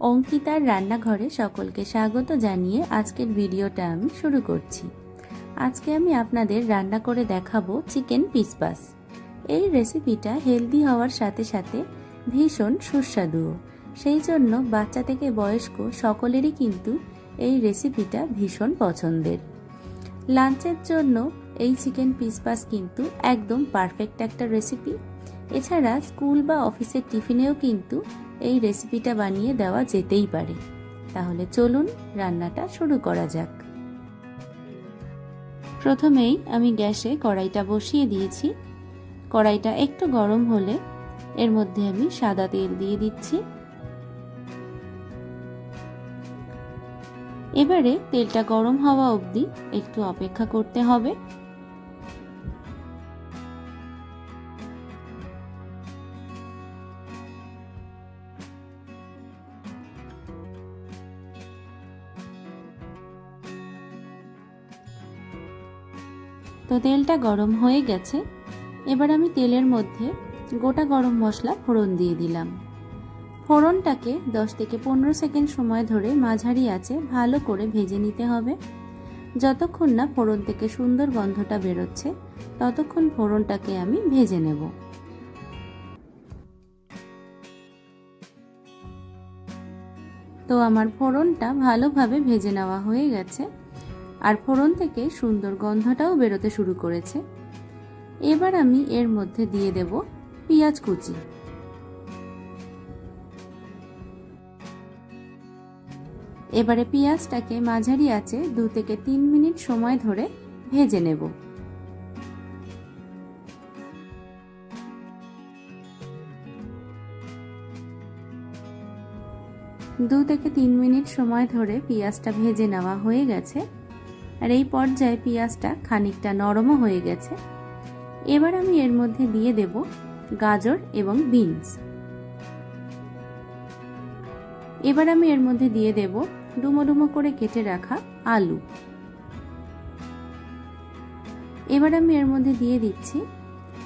অঙ্কিতার রান্নাঘরে সকলকে স্বাগত জানিয়ে আজকের ভিডিওটা আমি শুরু করছি। আজকে আমি আপনাদের রান্না করে দেখাবো চিকেন পিসপাস এই রেসিপিটা হেলদি হওয়ার সাথে সাথে ভীষণ সুস্বাদুও সেই জন্য বাচ্চা থেকে বয়স্ক সকলেরই কিন্তু এই রেসিপিটা ভীষণ পছন্দের। লাঞ্চের জন্য এই চিকেন পিসপাস কিন্তু একদম পারফেক্ট একটা রেসিপি। এছাড়া স্কুল বা অফিসের টিফিনেও কিন্তু এই রেসিপিটা বানিয়ে দেওয়া যেতেই পারে। তাহলে চলুন রান্নাটা শুরু করা যাক। প্রথমেই আমি গ্যাসে কড়াইটা বসিয়ে দিয়েছি। কড়াইটা একটু গরম হলে এর মধ্যে আমি সাদা তেল দিয়ে দিচ্ছি। এবারে তেলটা গরম হওয়া অবধি একটু অপেক্ষা করতে হবে। তো তেলটা গরম হয়ে গেছে। এবার আমি তেলের মধ্যে গোটা গরম মশলা ফোড়ন দিয়ে দিলাম। ফোড়নটাকে 10 থেকে পনেরো সেকেন্ড সময় ধরে মাঝারি আছে ভালো করে ভেজে নিতে হবে। যতক্ষণ না ফোড়ন থেকে সুন্দর গন্ধটা বেরোচ্ছে, ততক্ষণ ফোড়নটাকে আমি ভেজে নেব। তো আমার ফোড়নটা ভালোভাবে ভেজে নেওয়া হয়ে গেছে। আর ফোড়ন থেকে সুন্দর গন্ধটাও বেরোতে শুরু করেছে। এবার আমি এর মধ্যে দিয়ে দেব পেঁয়াজ কুচি। এবারে পেঁয়াজটাকে মাঝারি আছে দু থেকে তিন মিনিট সময় ধরে ভেজে নেব। দু থেকে তিন মিনিট সময় ধরে পেঁয়াজটা ভেজে নেওয়া হয়ে গেছে। আর এই পর্যায়ে পেঁয়াজটা খানিকটা নরমও হয়ে গেছে। এবার আমি এর মধ্যে দিয়ে দেব গাজর এবং বিনস। এবার আমি এর মধ্যে দিয়ে দেব ডুমো ডুমো করে কেটে রাখা আলু। এবার আমি এর মধ্যে দিয়ে দিচ্ছি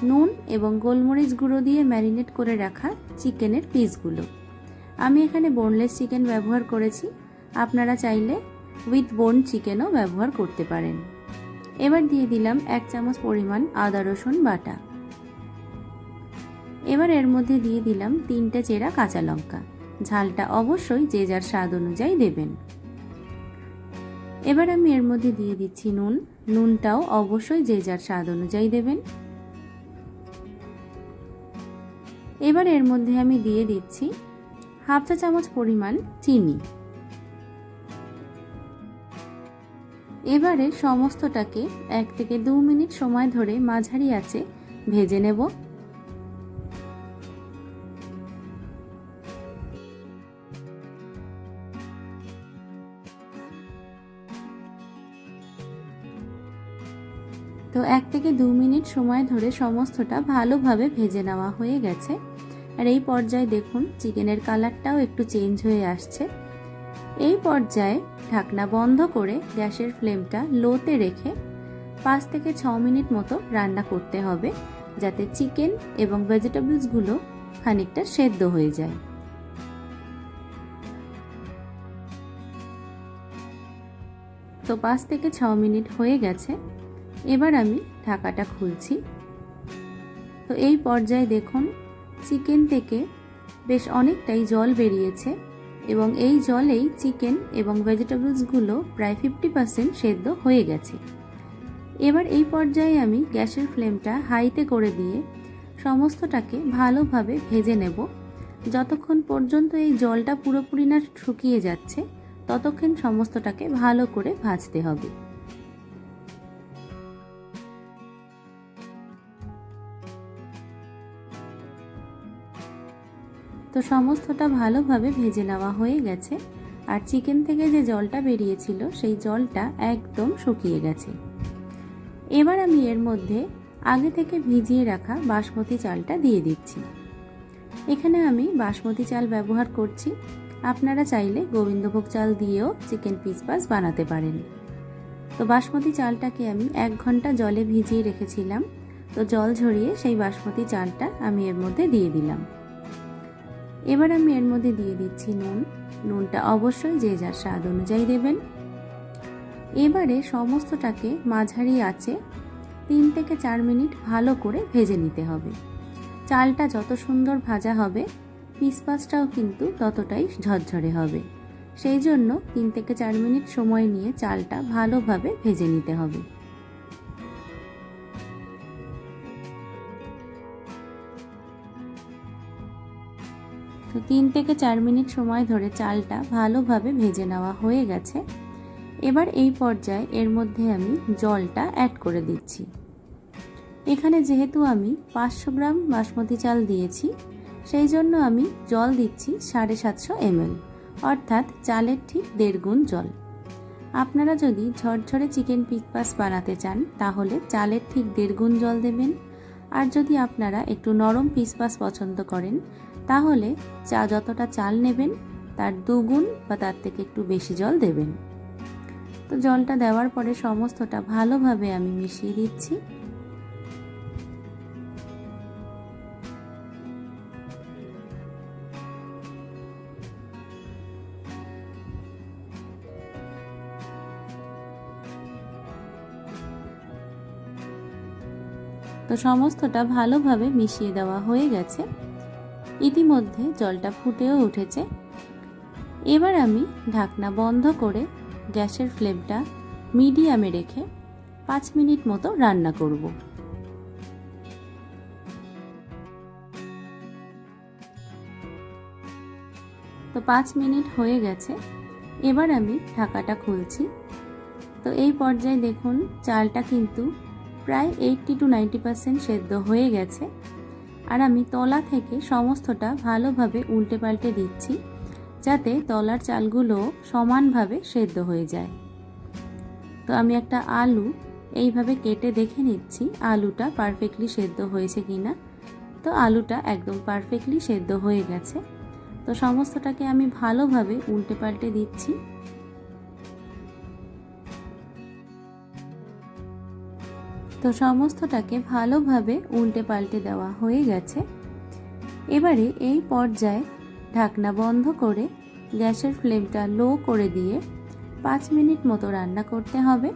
নুন এবং গোলমরিচ গুঁড়ো দিয়ে ম্যারিনেট করে রাখা চিকেনের পিসগুলো। আমি এখানে বোনলেস চিকেন ব্যবহার করেছি। আপনারা চাইলে উইথ বোন চিকেনও ব্যবহার করতে পারেন। এবার দিয়ে দিলাম এক চামচ পরিমাণ আদা, রসুন বাটা। এবার এর মধ্যে দিয়ে দিলাম তিনটে চেরা কাঁচা লঙ্কা। ঝালটা অবশ্যই যে যার স্বাদ অনুযায়ী দেবেন। এবার আমি এর মধ্যে দিয়ে দিচ্ছি নুন। নুনটাও অবশ্যই যে যার স্বাদ অনুযায়ী দেবেন। এবার এর মধ্যে আমি দিয়ে দিচ্ছি হাফ চা চামচ পরিমাণ চিনি। এবারে সমস্তটাকে এক থেকে দু মিনিট সময় ধরে মাঝারি আছে, ভেজে নেব। তো এক থেকে দু মিনিট সময় ধরে সমস্তটা ভালোভাবে ভেজে নেওয়া হয়ে গেছে। আর এই পর্যায়ে দেখুন, চিকেনের কালারটাও একটু চেঞ্জ হয়ে আসছে। এই পর্যায়ে ঢাকনা বন্ধ করে গ্যাসের ফ্লেমটা লোতে রেখে পাঁচ থেকে ছ মিনিট মতো রান্না করতে হবে, যাতে চিকেন এবং ভেজিটেবলসগুলো খানিকটা সেদ্ধ হয়ে যায়। তো পাঁচ থেকে ছ মিনিট হয়ে গেছে, এবার আমি ঢাকাটা খুলছি। তো এই পর্যায়ে দেখুন, চিকেন থেকে বেশ অনেকটাই জল বেরিয়েছে। এবং এই জলেই চিকেন এবং ভেজিটেবলসগুলো প্রায় ফিফটি পার্সেন্ট সেদ্ধ হয়ে গেছে। এবার এই পর্যায়ে আমি গ্যাসের ফ্লেমটা হাইতে করে দিয়ে সমস্তটাকে ভালোভাবে ভেজে নেব। যতক্ষণ পর্যন্ত এই জলটা পুরোপুরি না শুকিয়ে যাচ্ছে, ততক্ষণ সমস্তটাকে ভালো করে ভাজতে হবে। তো সমস্তটা ভালোভাবে ভেজে নেওয়া হয়ে গেছে। আর চিকেন থেকে যে জলটা বেরিয়েছিল, সেই জলটা একদম শুকিয়ে গেছে। এবার আমি এর মধ্যে আগে থেকে ভিজিয়ে রাখা বাসমতি চালটা দিয়ে দিচ্ছি। এখানে আমি বাসমতি চাল ব্যবহার করছি। আপনারা চাইলে গোবিন্দভোগ চাল দিয়েও চিকেন পিসপাস বানাতে পারেন। তো বাসমতি চালটাকে আমি এক ঘণ্টা জলে ভিজিয়ে রেখেছিলাম। তো জল ঝরিয়ে সেই বাসমতি চালটা আমি এর মধ্যে দিয়ে দিলাম। এবার আমি এর মধ্যে দিয়ে দিচ্ছি নুন। নুনটা অবশ্যই যে যার স্বাদ অনুযায়ী দেবেন। এবারে সমস্তটাকে মাঝারি আছে তিন থেকে চার মিনিট ভালো করে ভেজে নিতে হবে। চালটা যত সুন্দর ভাজা হবে, পিসপাসটাও কিন্তু ততটাই ঝরঝরে হবে। সেই জন্য তিন থেকে চার মিনিট সময় নিয়ে চালটা ভালোভাবে ভেজে নিতে হবে। তো তিন থেকে চার মিনিট সময় ধরে চালটা ভালোভাবে ভেজে নেওয়া হয়ে গেছে। এবার এই পর্যায়ে এর মধ্যে আমি জলটা অ্যাড করে দিচ্ছি। এখানে যেহেতু আমি পাঁচশো গ্রাম বাসমতি চাল দিয়েছি, সেই জন্য আমি জল দিচ্ছি সাড়ে সাতশো এমএল, অর্থাৎ চালের ঠিক দেড় গুণ জল। আপনারা যদি ঝরঝরে চিকেন পিকপাস বানাতে চান, তাহলে চালের ঠিক দেড় গুণ জল দেবেন। আর যদি আপনারা একটু নরম পিসপাস পছন্দ করেন তাহলে চা যতটা চাল নেবেন, তার দুগুণ বা তার থেকে একটু বেশি জল দেবেন। তো জলটা দেওয়ার পরে সমস্তটা ভালোভাবে আমি মিশিয়ে দিচ্ছি। তো সমস্তটা ভালোভাবে মিশিয়ে দেওয়া হয়ে গেছে। ইতিমধ্যে জলটা ফুটেও উঠেছে। এবার আমি ঢাকনা বন্ধ করে গ্যাসের ফ্লেমটা মিডিয়ামে রেখে পাঁচ মিনিট মতো রান্না করব। তো পাঁচ মিনিট হয়ে গেছে, এবার আমি ঢাকাটা খুলছি। তো এই পর্যায়ে দেখুন, চালটা কিন্তু প্রায় এইটটি টু নাইনটি পার্সেন্ট সেদ্ধ হয়ে গেছে। আর আমি তলা থেকে সমস্তটা ভালোভাবে উল্টে পাল্টে দিচ্ছি, যাতে তলার চালগুলো সমানভাবে সেদ্ধ হয়ে যায়। তো আমি একটা আলু এইভাবে কেটে দেখে নিচ্ছি, আলুটা পারফেক্টলি সেদ্ধ হয়েছে কি না তো আলুটা একদম পারফেক্টলি সেদ্ধ হয়ে গেছে। তো সমস্তটাকে আমি ভালোভাবে উল্টে পাল্টে দিচ্ছি। তো সমস্তটাকে ভালোভাবে উল্টে পাল্টে দেওয়া হয়ে গেছে। এবারে এই পর্যায়ে ঢাকনা বন্ধ করে গ্যাসের ফ্লেমটা লো করে দিয়ে পাঁচ মিনিট মতো রান্না করতে হবে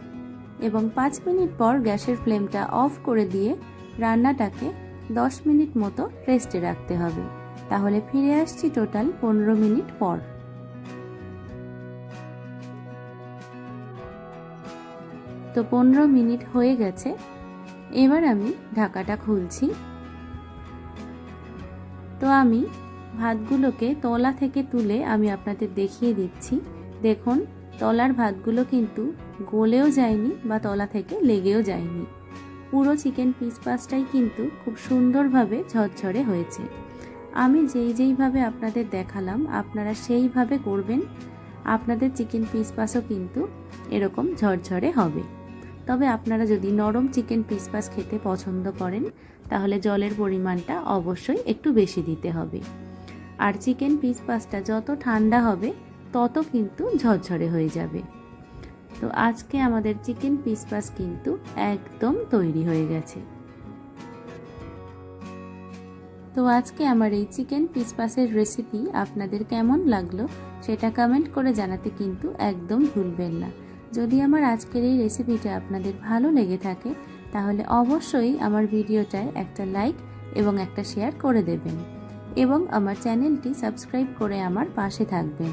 এবং পাঁচ মিনিট পর গ্যাসের ফ্লেমটা অফ করে দিয়ে রান্নাটাকে দশ মিনিট মতো রেস্টে রাখতে হবে। তাহলে ফিরে আসছি টোটাল পনেরো মিনিট পর। তো পনেরো মিনিট হয়ে গেছে। এবার আমি ঢাকাটা খুলছি। তো আমি ভাতগুলোকে তলা থেকে তুলে আমি আপনাদের দেখিয়ে দিচ্ছি। দেখুন, তলার ভাতগুলো কিন্তু গলেও যায়নি বা তলা থেকে লেগেও যায়নি। পুরো চিকেন পিস পাসটাই কিন্তু খুব সুন্দরভাবে ঝরঝরে হয়েছে। আমি যেই যেইভাবে আপনাদের দেখালাম, আপনারা সেইভাবে করবেন। আপনাদের চিকেন পিস পাসও কিন্তু এরকম ঝরঝরে হবে। তবে আপনারা যদি নরম চিকেন পিস পাস খেতে পছন্দ করেন, তাহলে জলের পরিমাণটা অবশ্যই একটু বেশি দিতে হবে। আর চিকেন পিস পাসটা যত ঠান্ডা হবে, তত কিন্তু ঝরঝরে হয়ে যাবে। তো আজকে আমাদের চিকেন পিস পাস কিন্তু একদম তৈরি হয়ে গেছে। তো আজকে আমার এই চিকেন পিস পাসের রেসিপি আপনাদের কেমন লাগল, সেটা কমেন্ট করে জানাতে কিন্তু একদম ভুলবেন না। যদি আমার আজকের এই রেসিপিটা আপনাদের ভালো লেগে থাকে, তাহলে অবশ্যই আমার ভিডিওটায় একটা লাইক এবং একটা শেয়ার করে দেবেন এবং আমার চ্যানেলটি সাবস্ক্রাইব করে আমার পাশে থাকবেন।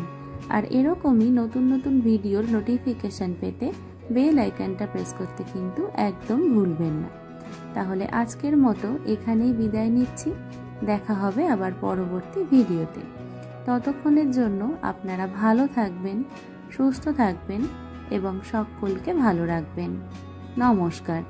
আর এরকমই নতুন নতুন ভিডিওর নোটিফিকেশান পেতে বেল আইকনটা প্রেস করতে কিন্তু একদম ভুলবেন না। তাহলে আজকের মতো এখানেই বিদায় নিচ্ছি। দেখা হবে আবার পরবর্তী ভিডিওতে। ততক্ষণের জন্য আপনারা ভালো থাকবেন, সুস্থ থাকবেন। এবং সকলকে ভালো রাখবেন। নমস্কার।